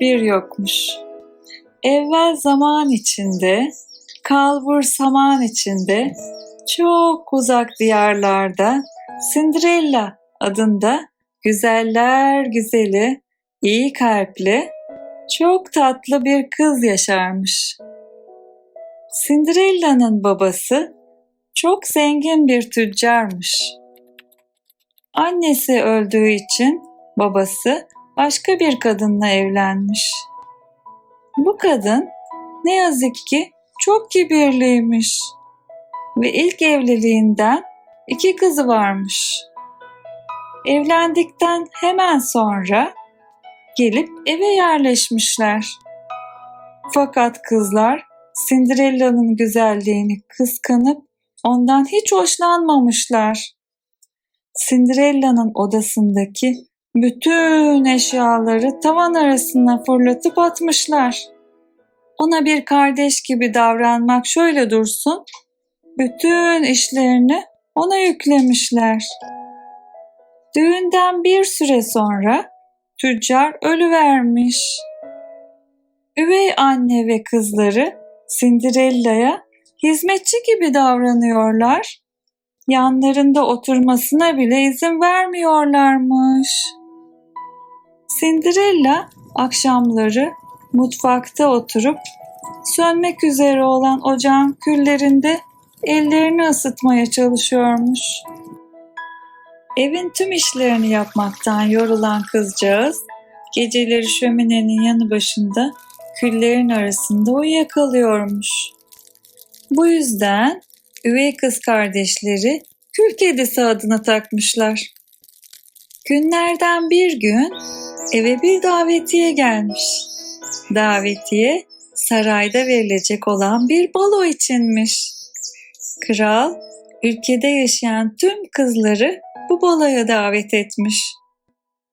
bir yokmuş. Evvel zaman içinde, kalbur saman içinde, çok uzak diyarlarda Cinderella adında güzeller güzeli, iyi kalpli, çok tatlı bir kız yaşarmış. Cinderella'nın babası çok zengin bir tüccarmış. Annesi öldüğü için babası başka bir kadınla evlenmiş. Bu kadın ne yazık ki çok kibirliymiş ve ilk evliliğinden iki kızı varmış. Evlendikten hemen sonra gelip eve yerleşmişler. Fakat kızlar Cinderella'nın güzelliğini kıskanıp ondan hiç hoşlanmamışlar. Cinderella'nın odasındaki bütün eşyaları tavan arasına fırlatıp atmışlar. Ona bir kardeş gibi davranmak şöyle dursun, bütün işlerini ona yüklemişler. Düğünden bir süre sonra tüccar ölüvermiş. Üvey anne ve kızları Cinderella'ya hizmetçi gibi davranıyorlar. Yanlarında oturmasına bile izin vermiyorlarmış. Cinderella akşamları mutfakta oturup sönmek üzere olan ocağın küllerinde ellerini ısıtmaya çalışıyormuş. Evin tüm işlerini yapmaktan yorulan kızcağız geceleri şöminenin yanı başında küllerin arasında uyuyakalıyormuş. Bu yüzden üvey kız kardeşleri kül kedisi adını takmışlar. Günlerden bir gün eve bir davetiye gelmiş. Davetiye sarayda verilecek olan bir balo içinmiş. Kral ülkede yaşayan tüm kızları bu baloya davet etmiş.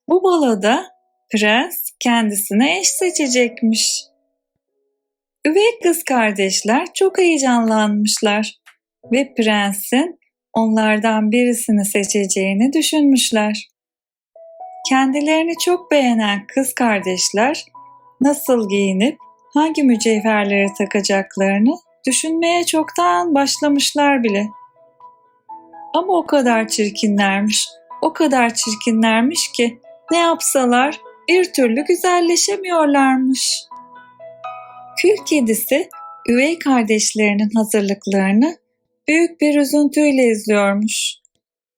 Bu baloda prens kendisine eş seçecekmiş. Üvey kız kardeşler çok heyecanlanmışlar ve prensin onlardan birisini seçeceğini düşünmüşler. Kendilerini çok beğenen kız kardeşler nasıl giyinip hangi mücevherleri takacaklarını düşünmeye çoktan başlamışlar bile. Ama o kadar çirkinlermiş, o kadar çirkinlermiş ki ne yapsalar bir türlü güzelleşemiyorlarmış. Kül kedisi üvey kardeşlerinin hazırlıklarını büyük bir üzüntüyle izliyormuş.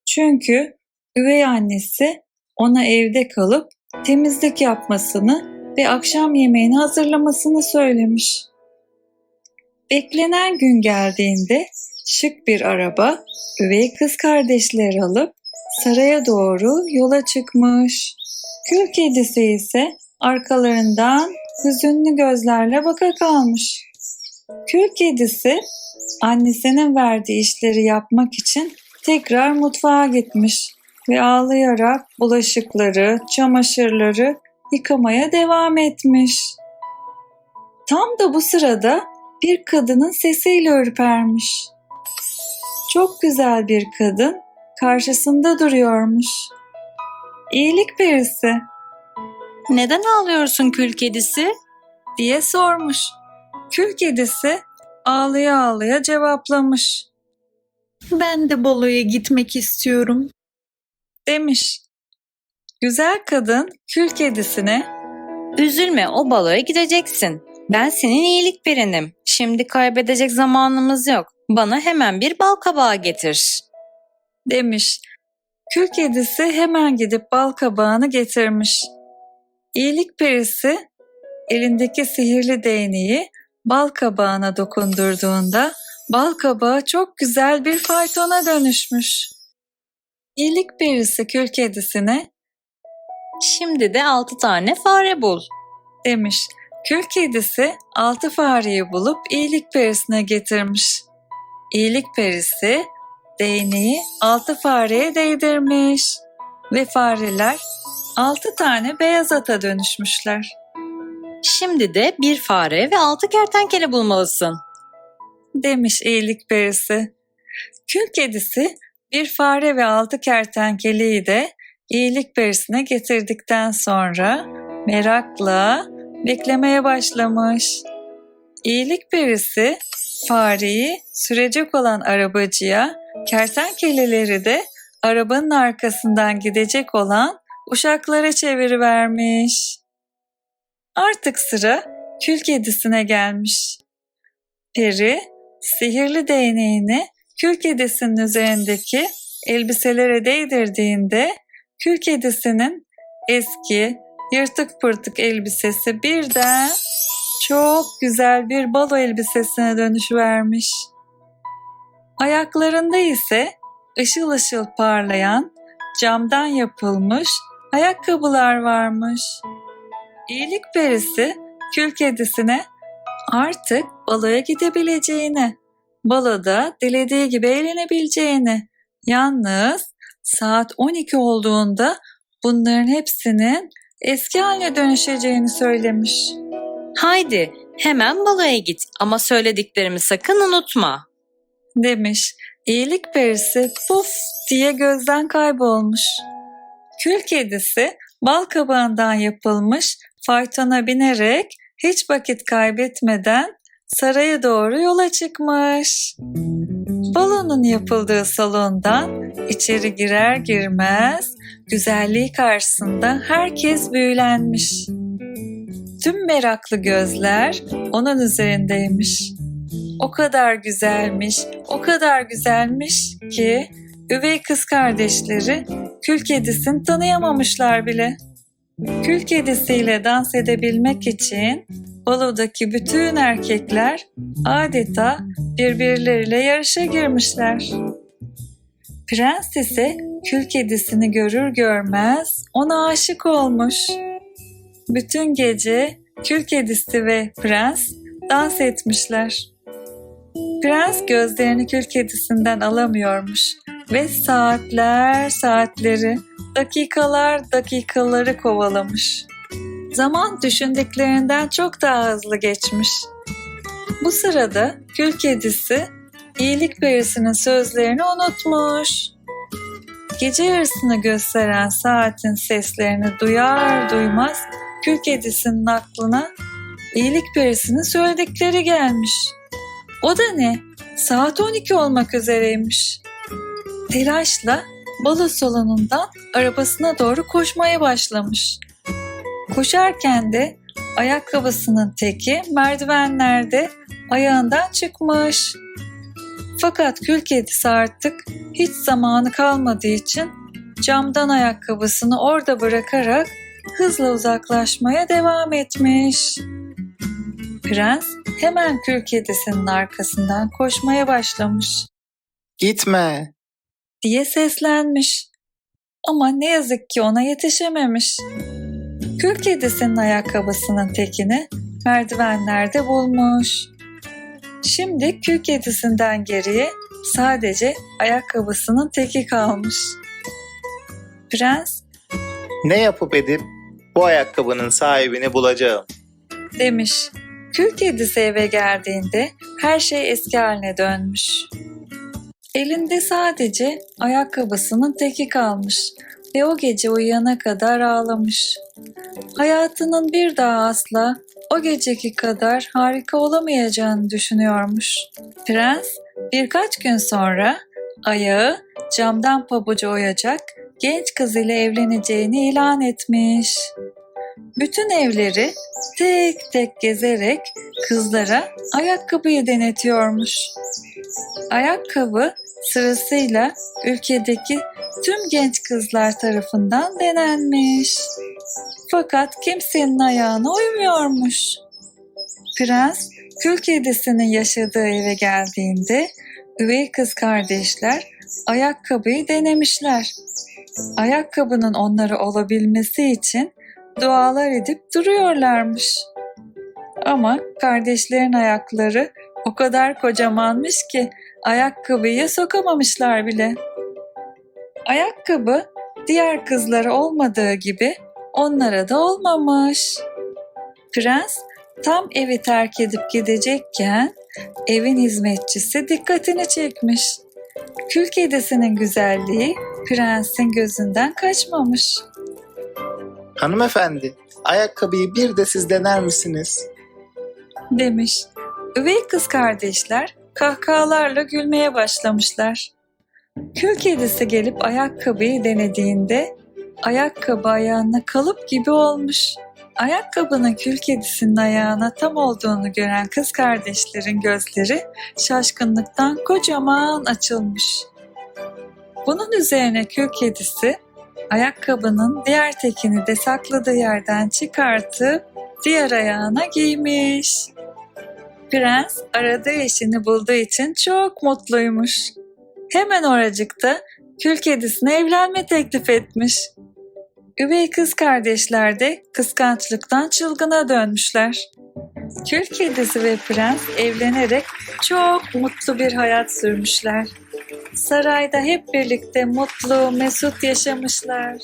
Çünkü üvey annesi ona evde kalıp temizlik yapmasını ve akşam yemeğini hazırlamasını söylemiş. Beklenen gün geldiğinde şık bir araba üvey kız kardeşleri alıp saraya doğru yola çıkmış. Kül kedisi ise arkalarından hüzünlü gözlerle baka kalmış. Kül kedisi annesinin verdiği işleri yapmak için tekrar mutfağa gitmiş ve ağlayarak bulaşıkları, çamaşırları yıkamaya devam etmiş. Tam da bu sırada bir kadının sesiyle ürpermiş. Çok güzel bir kadın karşısında duruyormuş. İyilik perisi Neden ağlıyorsun kül kedisi? diye sormuş. Kül kedisi ağlaya ağlaya cevaplamış. Ben de baloya gitmek istiyorum. Demiş. Güzel kadın kül kedisine Üzülme o baloya gideceksin. Ben senin iyilik birinim. Şimdi kaybedecek zamanımız yok. Bana hemen bir bal kabağı getir. demiş. Kül kedisi hemen gidip bal kabağını getirmiş. İyilik perisi elindeki sihirli değneği bal kabağına dokundurduğunda bal kabağı çok güzel bir faytona dönüşmüş. İyilik perisi kül kedisine Şimdi de altı tane fare bul. demiş. Kül kedisi altı fareyi bulup iyilik perisine getirmiş. İyilik perisi değneği altı fareye değdirmiş ve fareler altı tane beyaz ata dönüşmüşler. Şimdi de bir fare ve altı kertenkele bulmalısın. Demiş iyilik perisi. Kül kedisi bir fare ve altı kertenkeleyi de iyilik perisine getirdikten sonra merakla beklemeye başlamış. İyilik perisi fareyi sürecek olan arabacıya, kertenkeleleri de arabanın arkasından gidecek olan uşaklara çevirivermiş. Artık sıra kül kedisine gelmiş. Peri sihirli değneğini kül kedisinin üzerindeki elbiselere değdirdiğinde kül kedisinin eski yırtık pırtık elbisesi birden çok güzel bir balo elbisesine dönüşüvermiş. Ayaklarında ise ışıl ışıl parlayan camdan yapılmış ayakkabılar varmış. İyilik perisi kül kedisine artık baloya gidebileceğini, baloda dilediği gibi eğlenebileceğini, yalnız saat 12 olduğunda bunların hepsinin eski haline dönüşeceğini söylemiş. Haydi hemen baloya git ama söylediklerimi sakın unutma. demiş. İyilik perisi puf diye gözden kaybolmuş. Kül kedisi bal kabağından yapılmış faytona binerek hiç vakit kaybetmeden saraya doğru yola çıkmış. Balonun yapıldığı salondan içeri girer girmez güzelliği karşısında herkes büyülenmiş. Tüm meraklı gözler onun üzerindeymiş. O kadar güzelmiş, o kadar güzelmiş ki üvey kız kardeşleri kül kedisini tanıyamamışlar bile. Kül kedisiyle dans edebilmek için balodaki bütün erkekler adeta birbirleriyle yarışa girmişler. Prens ise kül kedisini görür görmez ona aşık olmuş. Bütün gece kül kedisi ve prens dans etmişler. Prens gözlerini kül kedisinden alamıyormuş ve saatler saatleri, dakikalar dakikaları kovalamış. Zaman düşündüklerinden çok daha hızlı geçmiş. Bu sırada kül kedisi iyilik perisinin sözlerini unutmuş. Gece yarısını gösteren saatin seslerini duyar duymaz kül kedisinin aklına iyilik perisinin söyledikleri gelmiş. O da ne? Saat 12 olmak üzereymiş. Telaşla balo salonundan arabasına doğru koşmaya başlamış. Koşarken de ayakkabısının teki merdivenlerde ayağından çıkmış. Fakat kül kedisi artık hiç zamanı kalmadığı için camdan ayakkabısını orada bırakarak hızla uzaklaşmaya devam etmiş. Prens hemen kül kedisinin arkasından koşmaya başlamış Gitme. diye seslenmiş. Ama ne yazık ki ona yetişememiş. Kül kedisinin ayakkabısının tekini merdivenlerde bulmuş. Şimdi kül kedisinden geriye sadece ayakkabısının teki kalmış. Prens Ne yapıp edip bu ayakkabının sahibini bulacağım. demiş. Kül kedisi eve geldiğinde her şey eski haline dönmüş. Elinde sadece ayakkabısının teki kalmış ve o gece uyuyana kadar ağlamış. Hayatının bir daha asla o geceki kadar harika olamayacağını düşünüyormuş. Prens birkaç gün sonra ayağı camdan pabucu oyacak genç kız ile evleneceğini ilan etmiş. Bütün evleri tek tek gezerek kızlara ayakkabıyı denetiyormuş. Ayakkabı sırasıyla ülkedeki tüm genç kızlar tarafından denenmiş. Fakat kimsenin ayağına uymuyormuş. Prens kül kedisinin yaşadığı eve geldiğinde üvey kız kardeşler ayakkabıyı denemişler. Ayakkabının onları olabilmesi için dualar edip duruyorlarmış. Ama kardeşlerin ayakları o kadar kocamanmış ki ayakkabıyı sokamamışlar bile. Ayakkabı diğer kızlara olmadığı gibi onlara da olmamış. Prens tam evi terk edip gidecekken evin hizmetçisi dikkatini çekmiş. Kül kedisinin güzelliği prensin gözünden kaçmamış. Hanımefendi, ayakkabıyı bir de siz dener misiniz? demiş. Üvey kız kardeşler kahkahalarla gülmeye başlamışlar. Kül kedisi gelip ayakkabıyı denediğinde ayakkabı ayağına kalıp gibi olmuş. Ayakkabının kül kedisinin ayağına tam olduğunu gören kız kardeşlerin gözleri şaşkınlıktan kocaman açılmış. Bunun üzerine kül kedisi ayakkabının diğer tekini de sakladığı yerden çıkartıp diğer ayağına giymiş. Prens aradığı eşini bulduğu için çok mutluymuş. Hemen oracıkta kül kedisine evlenme teklif etmiş. Üvey kız kardeşler de kıskançlıktan çılgına dönmüşler. Kül kedisi ve prens evlenerek çok mutlu bir hayat sürmüşler. Sarayda hep birlikte mutlu, mesut yaşamışlar.